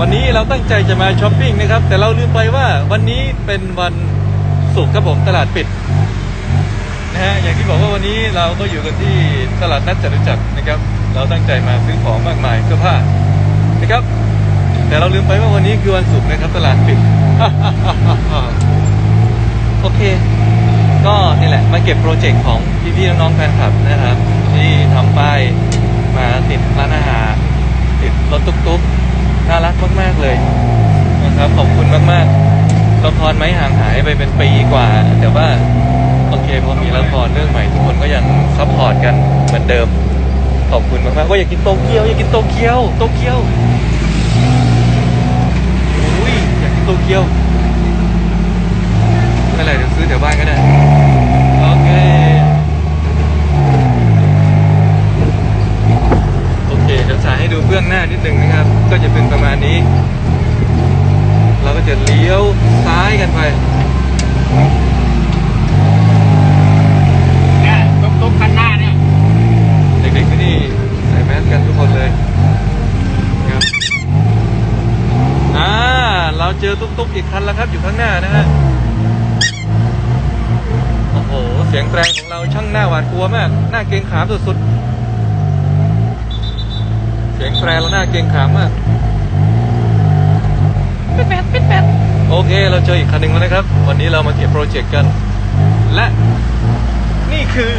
วันนี้เราตั้งใจจะมาช้อปปิ้งนะครับ แต่เราลืมไปว่าวันนี้เป็นวันศุกร์ครับผมตลาดปิดนะฮะอย่างที่บอกว่าวันนี้เราก็อยู่กันที่ตลาดนัดจตุจักรนะครับ เราตั้งใจมาซื้อของมากมายเสื้อผ้านะครับ แต่เราลืมไปว่าวันนี้คือวันศุกร์นะครับ ตลาดปิดโอเค ก็นี่แหละมาเก็บโปรเจกต์ของพี่ๆน้องๆแฟนคลับนะครับ ที่ทำป้ายมาติดร้านอาหารติดรถตุ๊กๆ น่ารักมาก ๆ เลยนะครับขอบคุณมากๆละครไม่ห่างหายไปเป็นปีกว่า แต่ว่าโอเคพอมีละครเรื่องใหม่ทุกคนก็ยังซัพพอร์ตกันเหมือนเดิม ขอบคุณมากๆก็อยากกินโตเกียวอยากกินโตเกียวโตเกียวอุ้ยอยากกินโตเกียวไม่เป็นไรเดี๋ยวซื้อแถวบ้านก็ได้ โอเค โอเค เดี๋ยวฉายให้ดู เบื้องหน้านิดหนึ่งนะครับ ก็จะเป็นประมาณนี้ เราก็จะเลี้ยวซ้ายกันไปเนี่ยตุ๊กตุ๊กคันหน้าเนี่ย เด็กๆที่นี่ใส่แมสกันทุกคนเลยครับอ่าเราเจอตุ๊กๆอีกคันแล้วครับอยู่ข้างหน้านะฮะโอ้โห เสียงแตรของเราช่างหน้าหวาดกลัวมาก หน้าเกรงขามสุดๆ เสียงแตรเราหน้าเกรงขามมากปิดแปดปิดแปดโอเค เราเจออีกคันหนึ่งแล้วนะครับ วันนี้เรามาเก็บโปรเจกต์กัน และนี่คือ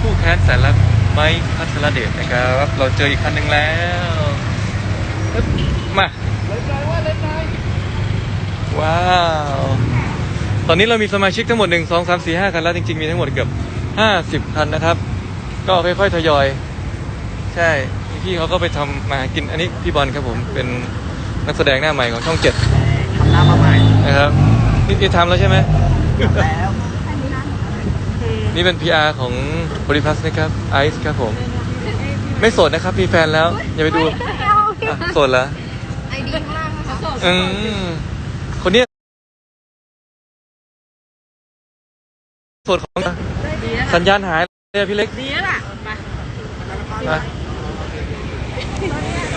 ผู้แค้นแสนรักไม้พัทรเดชนะครับ เราเจออีกคันหนึ่งแล้วปึ๊บมาเลยใจว่าเลยใจว้าว ตอนนี้เรามีสมาชิกทั้งหมด1 2 3 4 5คันแล้ว จริง ๆ มีทั้งหมดเกือบ50คันนะครับ ก็ค่อยๆทยอย ใช่ พี่เขาก็ไปทำมาหากินอันนี้พี่บอลครับผมเป็นนักแสดงหน้าใหม่ของช่องเจ็ดทำหน้ามาใหม่นะครับนี่นี่ทำแล้วใช่ไหมแล้วนี่เป็น PR ของบริพัสนะครับไอซ์ครับผม ไม่โสดนะครับมีแฟนแล้ว อย่าไปดูอะโสดแล้วไอดีข้างล่างนะคะอืมคนเนี้ยโสดของสัญญาณหายเลยอะพี่เล็กดีแล้วล่ะไปมา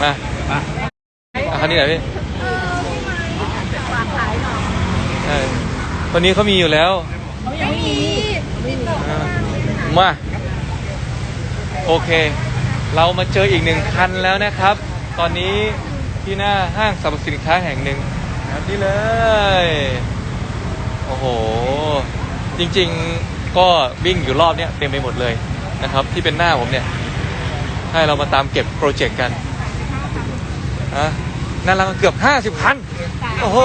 มามาอะคันนี้ไหนพี่ใช่คนนี้เขามีอยู่แล้ว ไม่มีอะมา โอเค เรามาเจออีกหนึ่งคันแล้วนะครับ ตอนนี้ที่หน้าห้างสรรพสินค้าแห่งหนึ่งนะครับนี่เลย โอ้โห จริงๆก็วิ่งอยู่รอบเนี้ยเต็มไปหมดเลยนะครับ ที่เป็นหน้าผมเนี่ย ให้เรามาตามเก็บโปรเจกต์กันอะน่ารักเกือบห้าสิบคัน โอ้โห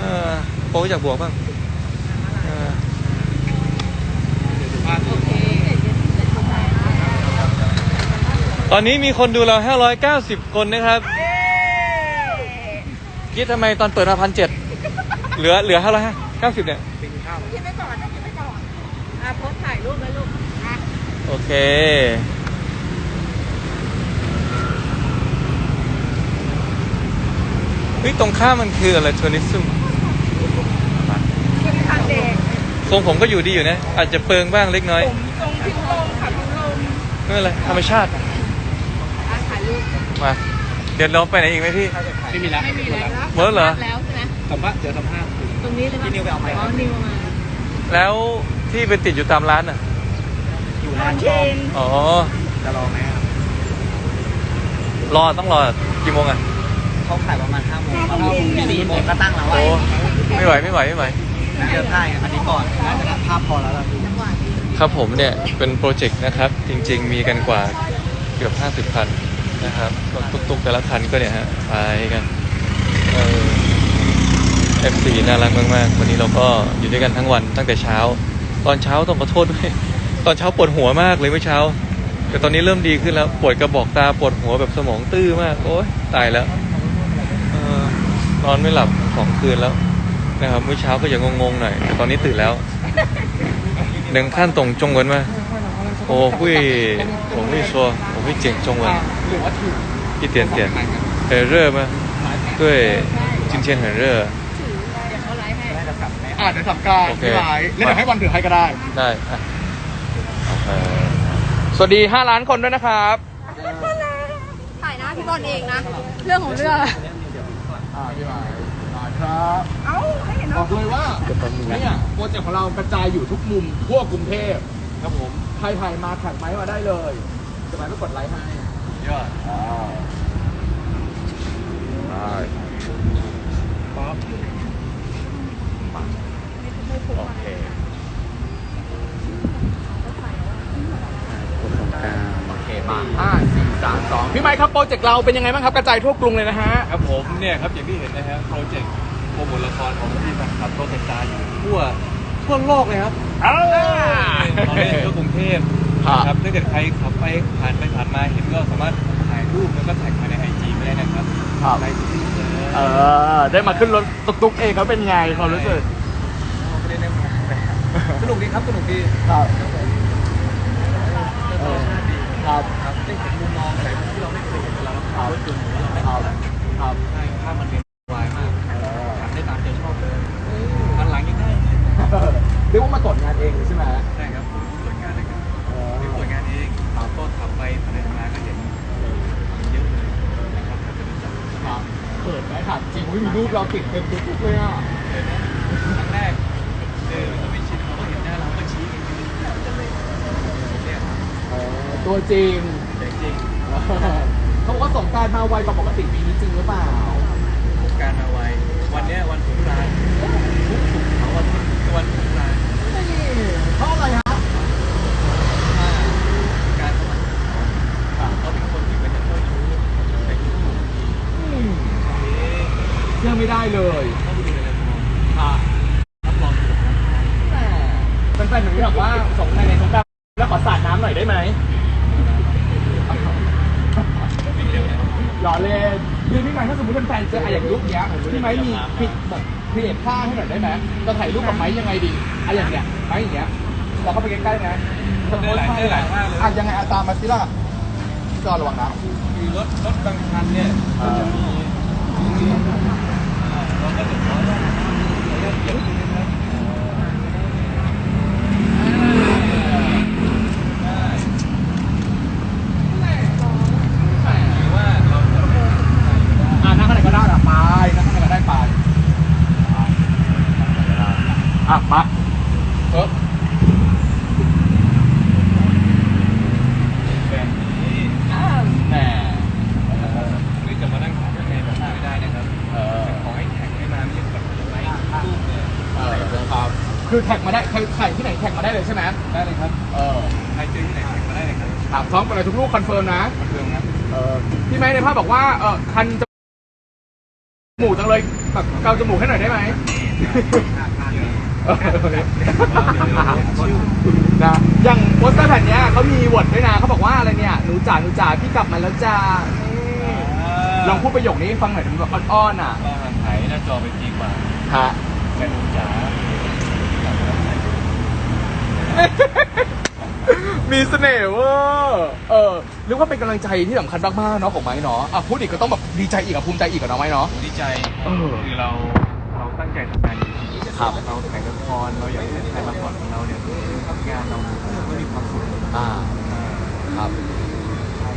เออโป๊อยากบวกบ้างเออตอนนี้มีคนดูเรา 590 คนนะครับ คิดทำไมตอนเปิดมาพันเจ็ดเหลือเหลือเท่าไหร่ฮะ90เนี่ยกินข้าวคิดไปก่อนนะคิดไปก่อนอะโพสถ่ายรูปไว้ลูกอะ โอเค เฮ้ย ตรงข้ามมันคืออะไรทัวริซึมคือทางเด็กทรงผมก็อยู่ดีอยู่นะ อาจจะเปิงบ้างเล็กน้อยตรงพิมพ์ลมค่ะพิมพ์ลมไม่เป็นไรธรรมชาติอะถ่ายรูปมา เดี๋ยวเราไปไหนอีกไหมพี่ ไม่มีแล้วไม่มีแล้วหมดแล้วเหรอ แล้วใช่ไหมสัมภาษณ์เดี๋ยวสัมภาษณ์ตรงนี้เลยปะที่นิวไปเอาไปอ๋อนิวมา แล้วที่ไปติดอยู่ตามร้านอะ อยู่ร้านชเชอบนอ๋อ จะรอไหมครับรอต้องรอกี่โมงอะเขาขายประมาณห้าโมงห้าโมงสี่โมงก็ตั้งแล้วโอ้ไม่ไหวไม่ไหวไม่ไหวเลือกได้อันนี้ก่อนน่าจะภาพพอแล้วล่ะครับผมเนี่ยเป็นโปรเจกต์นะครับ จริง ๆ มีกันกว่าเกือบ50คันนะครับรถตุ๊กๆแต่ละคันก็เนี่ยฮะไปกันเออ F4 น่ารักมากๆวันนี้เราก็อยู่ด้วยกันทั้งวันตั้งแต่เช้า ตอนเช้าต้องขอโทษด้วย ตอนเช้าปวดหัวมากเลยเมื่อเช้า แต่ตอนนี้เริ่มดีขึ้นแล้ว ปวดกระบอกตาปวดหัวแบบสมองตื้อมาก โอ๊ยตายแล้วนอนไม่หลับสองคืนแล้วนะครับเมื่อเช้าก็ยังงงๆหน่อยแต่ตอนนี้ตื่นแล้วหนึ่งขั้นตรงจงวันมาโอ้หุยผมไม่ชัวผมไม่เจ๋งจงวันที่เตียนเตียนเออร์มาด้วยจินเชียนเหินเร่อเดี๋ยวสับกางไม่ไรแล้วเดี๋ยวให้บอลถือให้ก็ได้ ได้อะ สวัสดี 5 ล้านคนด้วยนะครับ ถ่ายหน้าพี่พี่บอลเองนะ เรื่องของเรื่องอะอ่าพี่หมายมาครับเอ้าให้เห็นบว่าอกเลยว่าเนี่ยโปรเจกต์ของเรากระจายอยู่ทุกมุมทั่วกรุงเทพครับผมใครถ่ายมาแท็กไม้มาได้เลยจะมาไม่กดไลค์ให้ยอดอ่าได้ป๊อปโอเค โอเคมาห้าสี่สามสองพี่ไมค์ครับโปรเจกต์เราเป็นยังไงบ้างครับกระจายทั่วกรุงเลยนะฮะ ครับผมเนี่ยครับอย่างที่เห็นนะฮะโปรเจกต์โปรโมทละครของพี่แฟนคลับโปรเจกต์ตาอยู่ทั่วทั่วโลกเลยครับอ่าตอนนี้ก็กรุงเทพครับนะครับถ้าเกิดใครขับไปผ่านไปผ่านมาเห็นก็สามารถถ่ายรูปแล้วก็แท็กมาในไอจีไม่ได้นะครับครับ ไลฟ์ที่นี่เลยเออ ได้มาขึ้นรถตุ๊กๆเองเขาเป็นไงความรู้สึก ไม่ได้แน่นอนสนุกดีครับสนุกดีครับเออดี ครับครับได้เห็นมุมมองอะไรที่เราไม่เคยเห็นเวลาเราขับรถยนต์หรือเราไม่ครับครับใช่ภาพมันเรียนวายมากเออทำได้ตามใจชอบเลยทันหลังยังได้เรียกว่ามาตรวจงานเองเลยใช่ไหมใช่ครับผมตรวจงานเลยครับเออผมตรวจงานเองขับก็ขับไปภายในทำงานก็เห็นเยอะเลยนะครับถ้าจะเป็นจับครับเปิดไหมครับจริงอุ๊ยมีรูปเราติดเต็มทุกๆเลยอะเลยนะครั้งแรกเจอเราไม่ชินเราก็เห็นหน้าเราก็ชี้กันอยู่เนี่ย เออ ตัวจริงแต่จริงเขาบอกว่าสงกรารมาไวกว่าปกติปีนี้จริงหรือเปล่าผมการมาไววันเนี้ยวันสงกรานต์ทุกสุกร์เสาร์อาทิตย์วันสงกรานต์เพราะอะไรฮะถ้าการเขาเขาเป็นคนที่เป็นเจ้าชู้แต่ชู้ของดีอืมเอ๊ะเชื่อไม่ได้เลยต้องไปดูในละครค่ะรับรองถูกนะ แหมแฟนๆหนูบอกว่าสงกรารในสงกรารแล้วขอสาดน้ำหน่อยได้ไหมไม่เดียวนะ หล่อเล่นคือพี่ไม้ถ้าสมมติเป็นแฟนเจออะอย่างรูปเนี้ยพี่ไม้มีผิดแบบเพจท่าให้หน่อยได้ไหมจะถ่ายรูปกับไม้ยังไงดีอะอย่างเนี้ยไม้อย่างเนี้ยเราเข้าไปใกล้ๆนะได้หลายได้หลายมากเลยอะยังไงอะตามมาสิล่ะจอระวังนะคือรถรถบางคันเนี่ยมันจะมีมีอ่าเราก็จะขอว่าขออนุญาตเก็บนิดนึงนะครับได้หรือว่าเราจะ อะนั่งข้างไหนก็ได้อะไปนั่งข้างไหนก็ได้ไปอะมาเออ แบบนี้ แหม หรือจะมานั่งถ่ายข้างในแบบนี้ไม่ได้นะครับ เออ ขอให้แท็กให้มาไม่ใช่แบบไลฟ์รูปเนี่ย เออครับคือแท็กมาได้ใครใครที่ไหนแท็กมาได้เลยใช่ไหม ได้เลยครับ เออ ใครเจอที่ไหนแท็กมาได้เลยครับ ถามพร้อมกันเลย ทุกลูกคอนเฟิร์มนะมาเรื่องครับเออพี่ไม้ในภาพบอกว่าเออคันจมูกจังเลยแบบเกาจมูกให้หน่อยได้ไหมเออนะอย่างโปสเตอร์แผ่นเนี้ยเขามีวอร์ดด้วยนะเขาบอกว่าอะไรเนี่ยหนูจ๋าหนูจ๋าพี่กลับมาแล้วจ้านี่ลองพูดประโยคนี้ให้ฟังหน่อยถึงแบบอ้อนๆอะ ก็หันไถหน้าจอไปทีกว่าฮะแค่หนูจ๋า อยากจะรับใช้มีเสน่ห์เว่าเออเรียกว่าเป็นกำลังใจที่สำคัญมากๆเนาะของไม้เนาะอะพูดอีกก็ต้องแบบดีใจอีกอะภูมิใจอีกอะเนาะไม้เนาะ ดีใจเออคือเราเราตั้งใจทำงานจริงๆครับ เราถ่ายละครเราอยากให้ถ่ายละครของเราเนี่ยทำงานเราก็มีความสุขอ่าครับ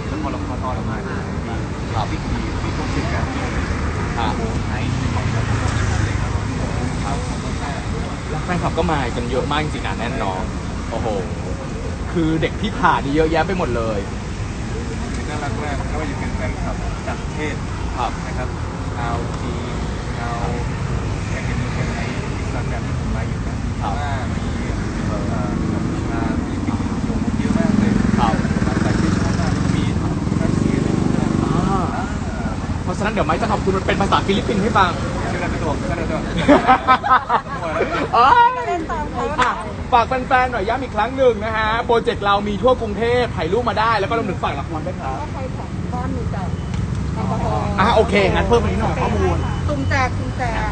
แล้วพอละครออนมาเนี่ยมีครับบิ๊กดีบิ๊กโปรเจกต์การที่อ่าโอ้ไหนเป็นของเราเลยครับครับแล้วแฟนคลับก็มากันเยอะมากจริงๆนะแน่นอนโอ้โห คือเด็กที่ผ่านนี่เยอะแยะไปหมดเลยน่ารักมากไม่ว่าจะเป็นแฟนคลับต่างประเทศครับนะครับชาวจีนชาวแข่งกันแข่งในอิสระกันที่ผมมาอยู่นะว่ามีเอ่อกัมพูชามีฟิลิปปินส์อยู่เยอะมากเลยครับมาจากที่ชอบมากมีรัสเซียด้วยนะอ่าเพราะฉะนั้นเดี๋ยวไม้จะขอบคุณมันเป็นภาษาฟิลิปปินส์ให้ฟัง ชื่ออะไรไม่ถูกชื่ออะไรไม่ถูกเอ้ยเล่นตามเขาอะฝากแฟนๆหน่อยย้ำอีกครั้งหนึ่งนะฮะ โปรเจกต์เรามีทั่วกรุงเทพถ่ายรูปมาได้ แล้วก็รวมถึงฝากละครด้วยครับว่าใครแข่งบ้านมีแต่แอลกอฮอล์อะโอเค งั้นเพิ่มอันนี้หน่อยข้อมูลตุ่มแจกตุ่มแจก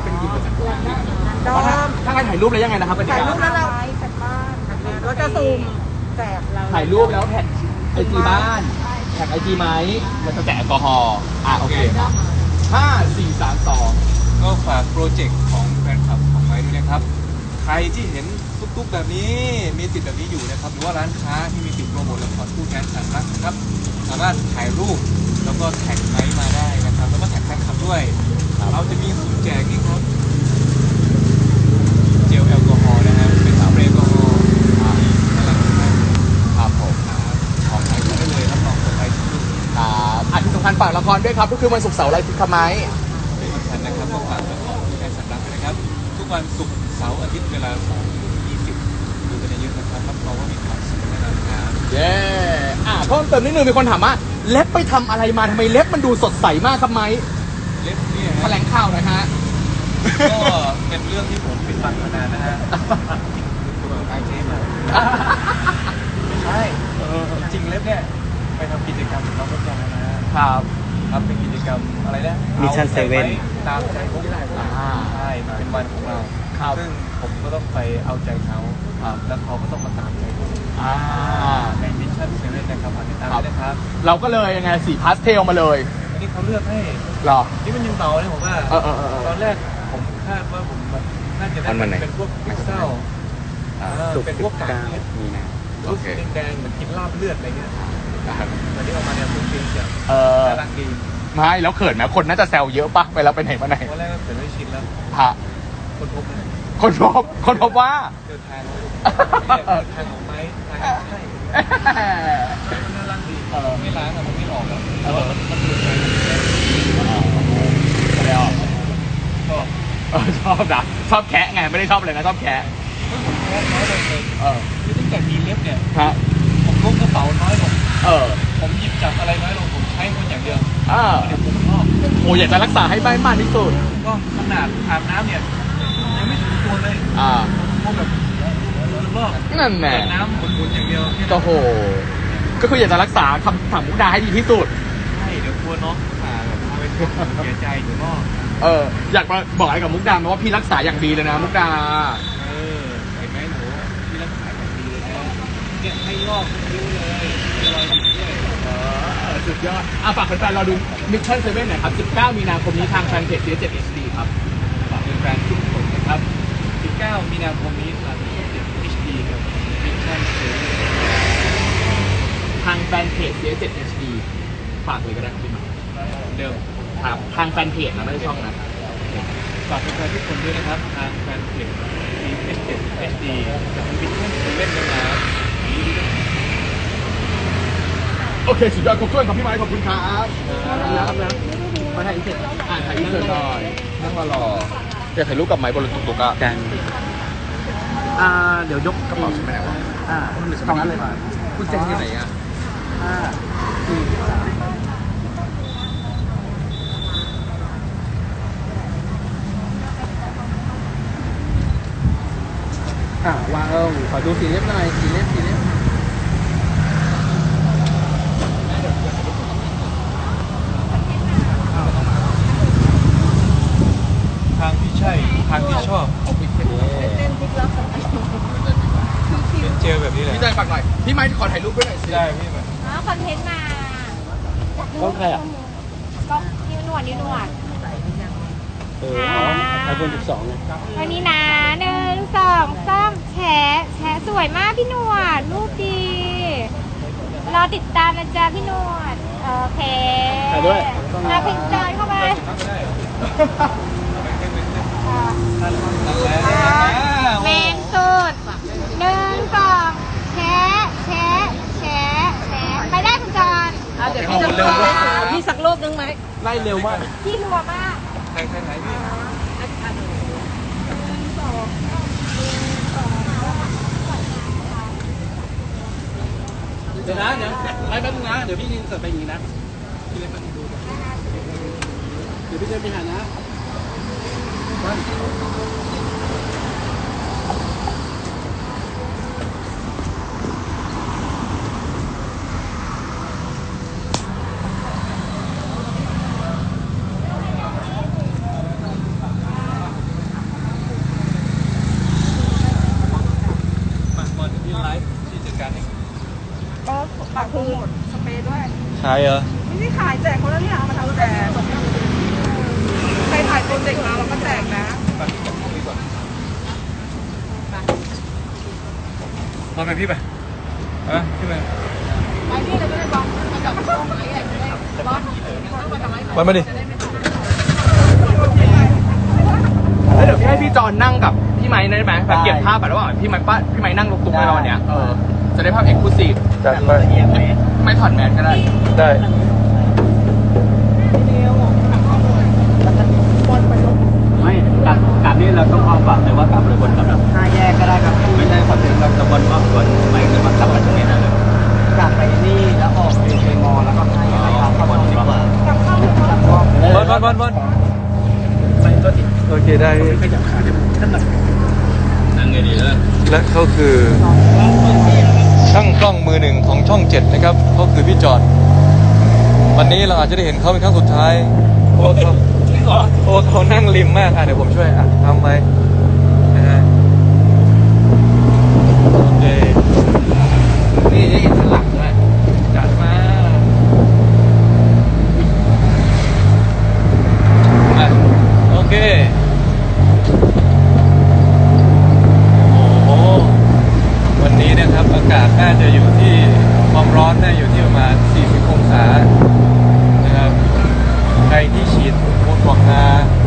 ดอถ้ามถ้าใครถ่ายรูปแล้วยังไงนะครับถ่ายรูปแล้วเราแท็กบ้านเราจะซูมแจกเราถ่ายรูปแล้วแท็กไอจีบ้านแท็กไอจีไหมแล้วจะแจกแอลกอฮอล์อะโอเคห้าสี่สามสองก็ ฝากโปรเจกต์ของแฟนคลับของไว้ด้วยนะครับ ใครที่เห็นตุ๊กๆแบบนี้มีติดแบบนี้อยู่นะครับ หรือว่าร้านค้าที่มีติดโปรโมทละครคู่แข่งสันรักนะครับ สามารถถ่ายรูปแล้วก็แท็กไลค์มาได้นะครับ แล้วก็แท็กแฟนคลับด้วย เราจะมีสุ่มแจกนี่ครับเจลแอลกอฮอล์นะฮะเป็นสเปรย์แอลกอฮอล์อ่าน่ารักมากเลยครับผมครับของใช้ได้เลยรับรองคนไทยทุกครับอะที่สำคัญฝากละครด้วยครับ ก็คือวันศุกร์เสาร์อะไรทิคไม้ วันศุกร์เสาร์อาทิตย์เวลา2 20ดูกันเยอะๆนะครับรับรองว่ามีความสุขแน่นอนครับเย้อะเพิ่มเติมนิดนึงมีคนถามว่าเล็บไปทำอะไรมาทำไมเล็บมันดูสดใสมากครับไม้เล็บเนี่ยแถฮะ ลงข่าวหน่อยฮะ ก็เป็นเรื่องที่ผมปิดบังมานานนะฮะคุณบอกไอเจมาไม่ใช่เออจริงเล็บเนี่ย ไปทำกิจกรรมกับน้องรถยนต์นะฮะครับ ครับเป็นกิจกรรมอะไรนะ Mission อาใจไว้ Seven ตามใจพวกได้อ่าใช่มันเป็นวันของเราครับซึ่งผมก็ต้องไปเอาใจเขาครับแล้วเขาก็ต้องมาตามใจผมอ่าในมิชชั่นเซเว่นนะครับฝากติดตามด้วยนะครับเราก็เลยยังไงสีพาสเทลมาเลยอันนี้เขาเลือกให้เหรอนี่มันยังเบาเลยผมว่าเออเออเออเออตอนแรกผมคาดว่าผมแบบน่าจะได้วันวันไหนเป็นพวกพิซซ่าอ่าเออศุกร์เป็นสิพวกบกากเก้าเนี่ยมีนารูปสีแดงๆเหมือนกินลาบเลือดอะไรเงี้ย แต่นี่ออกมาเนี่ยเป็นเพียงอย่างเออ น่ารักดีไม่แล้วเขินไหมคนน่าจะแซวเยอะปะไปแล้วไปไหนมาไหนวันแรกก็เกิดไม่ชินแล้วพระคนพบเลยคนพบคนพบว่า เดินทางเนี่ยเดินทางของไม้ทางใช่น่ารักดีเออ ไม่ล้างอะมันไม่ออกอะเออมันมันหลุดไปไม่ได้ออกก็เออชอบนะชอบแคะไงไม่ได้ชอบอะไรนะชอบแคะผมแพ้น้อยลงเลยเออ คือตั้งแต่มีเล็บเนี่ย ฮะ เออผมหยิบจับอะไรน้อยลงผมใช้มันอย่างเดียวอ่าเดี๋ยวผมชอบโอ้อยากจะรักษาให้มากที่สุด ก็ขนาดอาบน้ำเนี่ยยังไม่ถึงตัวเลยอ่าพวกแบบรอบนั่นแหละเปิดน้ำหมุนๆอย่างเดียวแค่นั้นโอ้โห ก็คืออยากจะรักษาคำถามมุกดาให้ดีที่สุดใช่เดี๋ยวกลัวน้องผ่าแบบเอาไปเสียใจเดี๋ยวก็เอออยากมาบอกอะไรกับมุกดาไหมว่าพี่รักษาอย่างดีเลยนะมุกดาเออเห็นไหมหนูที่รักษาอย่างดีเลยนะเนี่ยให้ลอกนิ้วเลยให้รอยหยิบด้วย เออ สุดยอดอะฝากแฟนๆราดู Mission 7หน่อยครับ 19 มีนาคมนี้ทางแฟนเพจ CS7 HD ครับฝากแฟนๆทุกคนนะครับ 19 มีนาคมนี้ทางเพจเจ HD ครับมิชชั่นเซเว่นทางแฟนเพจ CS7 HD ฝากเลยก็ได้ครับพี่หมาเดิมครับทางแฟนเพจนะไม่ใช่ช่องนะฝากแฟนๆทุกคนด้วยนะครับ ทางแฟนเพจ C7 HD กับมิชชั่นเซเว่นนะครับ โอเค สุดยอดครบถ้วนครับพี่ไม้ขอบคุณครับครับนะมาถ่ายอินเสร็จอ่าถ่ายอินเสร็จหน่อยนั่งรอรอจะถ่ายรูปกับไม้บนรถตุกๆอะกันอ่าเดี๋ยวยกกระเป๋าฉันไปไหนวะอ่าตรงนั้นเลยมาคุณเจนอยู่ไหนอะห้าสี่สามอ่าวางเออขอดูสีเล็บหน่อยสีเล็บสีเล็บ ทางที่ใช่ ทางที่ชอบ เต้นพลิกล็อกกับ เป็นเจลแบบนี้แหละ พี่ใจฝากหน่อย พี่ไม้ขอถ่ายรูปด้วยหน่อยสิได้พี่แบบอ๋อคอนเทนต์มาก็ใครอะก็นิ้วหนวดนิ้วหนวดเออไอโฟน12ไงวันนี้นะหนึ่งสองสามแฉะแฉะสวยมากพี่หนวดรูปดีรอติดตามนะจ๊ะพี่หนวดโอเคถ่ายด้วยมาพิงจอยเข้าไปไม่ได้อ่านั่นแล้ว แมนสุดหนึ่งสองแชะแชะแชะแชะไปได้คุณจอนเดี๋ยวพี่จะพี่สักรูปนึงไหม ไล่เร็วมากพี่รัวมากใครใครไหนพี่เดี๋ยวนะเดี๋ยวไล่แป๊บนึงนะเดี๋ยวพี่ยินเสร็จไปอย่างนี้นะพี่เล็กแป๊บนึงดูก่อนเดี๋ยวพี่จะไปหานะมาบอลที่ไลฟ์ที่จัดการเอง ก็ ปากคือหมดสเปรย์ด้วยใช่เหรอ ไม่ได้ขายแจกคนละเนี่ยเอามาทำแจกใครถ่ายโปรเจกต์มาเราก็แจกนะมาพี่กับพี่ก่อนมาไปพี่ไปอะพี่ไปไปนี่เราก็ได้บอกกับไปมาดิแล้วเดี๋ยวพี่ให้พี่จอนนั่งกับพี่ไม้ได้ไหมแบบเก็บภาพแบบระหว่างพี่ไม้ป้าพี่ไม้นั่งลุกตุ้งในวันเนี้ยเออจะได้ภาพเอกลูซีฟ จัดไป ไม่ถอดแมสก็ได้ ได้ ไม่กลับกลับนี่เราต้องเอาฝั่งเลยว่ากลับเลยบนกลับห้าแยกก็ได้ครับไม่ใช่ฝั่งเราจะบนว่าบนไม่คือมากลับมาตรงนี้นะเลยกลับไปนี่แล้วออกไปเทมอแล้วก็ห้าแยกครับเข้าบอลดีกว่าบอลบอลบอลบอลไม่ตัวติดโอเคได้ขยับขาเดี๋ยวขึ้นหน่อยนั่งไงดีแล้วและเขาคือ ช่างกล้องมือหนึ่งของช่องเจ็ดนะครับเขาคือพี่จอด วันนี้เราอาจจะได้เห็นเขาเป็นครั้งสุดท้ายเพราะว่าเขาเพราะว่าเขานั่งริมมากอะเดี๋ยวผมช่วยอะทำไว้นะฮะโอเคนี่จะเห็นข้างหลังด้วย จัดมาอะโอเค โอ้โห วั นนี้นะครับอากาศน่าจะอยู่ที่ความร้อนน่าอยู่ที่ประมาณ 40 องศานะครับใครที่ฉีดโบท็อกมาแนะนำว่า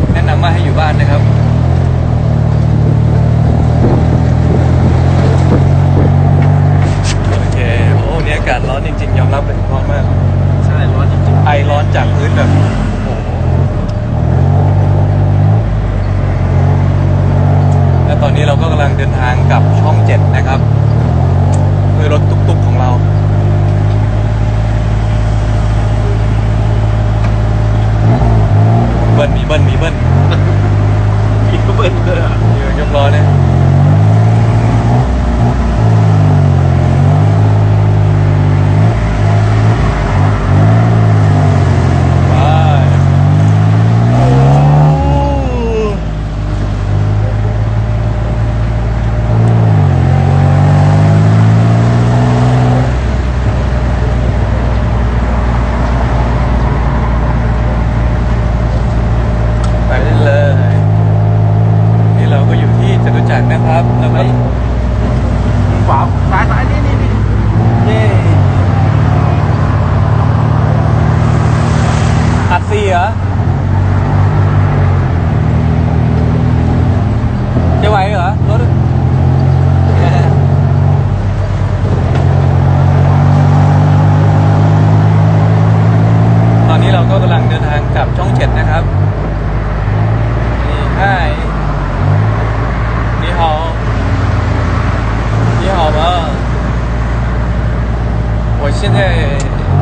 我现在，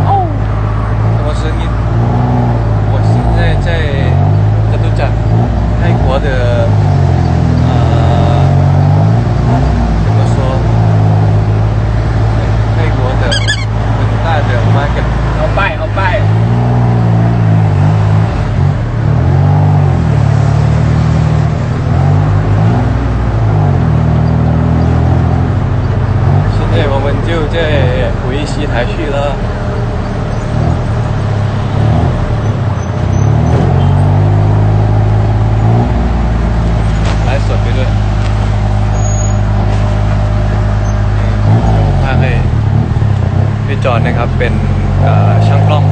哦，什么声音？我现在在在讲泰国的，呃，怎么说？泰国的很大的好拜好拜。ายเอาป้าย 现在我们就在回西台去了。ไลฟ์สดไปด้วยนี่เดี๋ยวผมพาให้พี่จอนนะครับเป็นเอ่อช่างกล้อง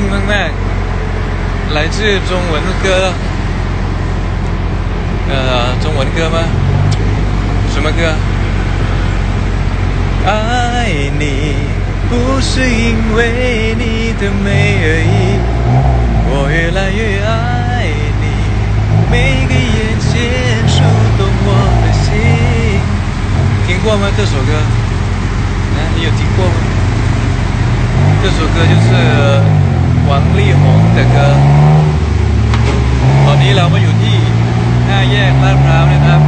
听到没来自中文的歌呃中文歌吗？什么歌？爱你不是因为你的美而已我越来越爱你每个眼神触动我的心。听过吗？这首歌。哎你有听过吗？这首歌就是 วังลี่หงเะเกิร์ตอนนี้เรามาอยู่ที่ หน้าแยกลาดพร้าวนะครับ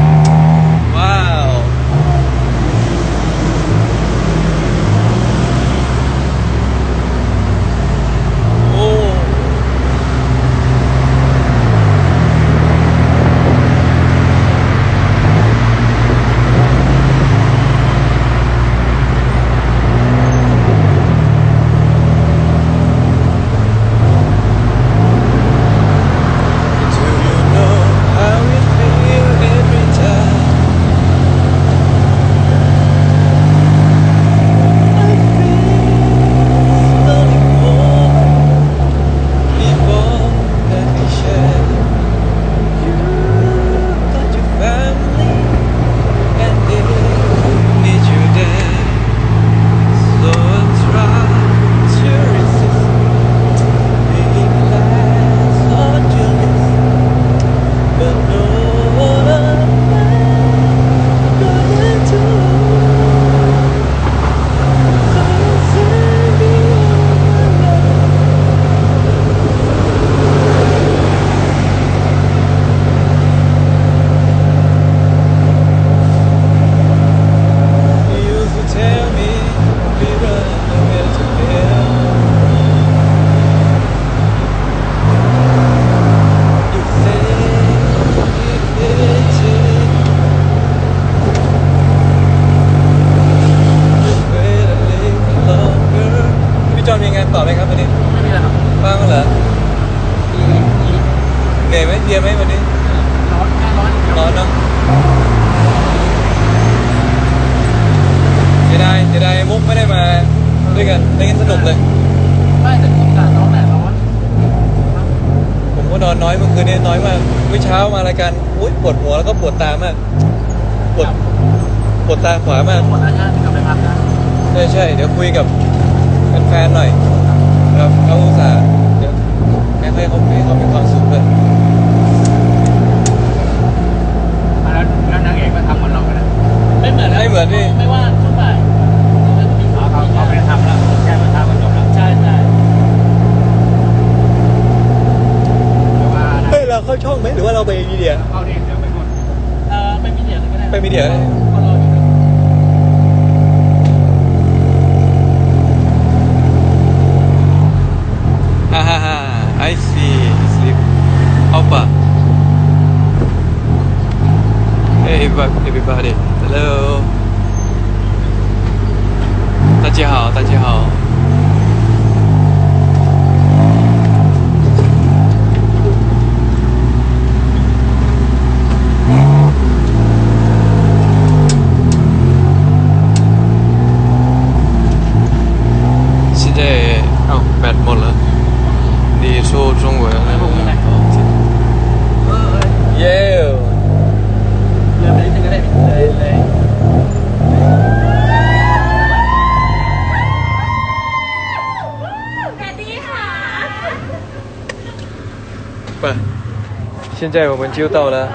อนน้อยเมื่อคืนนี้น้อยมากเมื่อเช้ามารายการอุ้ยปวดหัวแล้วก็ปวดตามากปวดปวดตาขวามาก หมดแล้วใช่ไหมกลับไปพักนะใช่ใช่เดี๋ยวคุยกับแฟนๆหน่อยครับเขาอุตส่าห์เดี๋ยวให้ให้เขาให้เขามีความสุขด้วยแล้วแล้วนางเอกก็ทำเหมือนเราไปนะไม่เหมือนไม่เหมือนนี่ไม่ว่าช่วงบ่ายเขาเขาไม่ได้ทำแล้วแค่มาทำก็จบแล้วใช่ใช่ไม่ว่านะเฮ้ยเราเข้าช่องไหมหรือว่าเราไปมีเดีย เข้าดิเดี๋ยวไปหมดเออไม่มีเดียเลยก็ได้ ไปมีเดีย ก็รออยู่ ฮ่าฮ่าฮ่า I see sleep Oppa Hey everybody everybody Hello 大家好大家好 现在我们就到了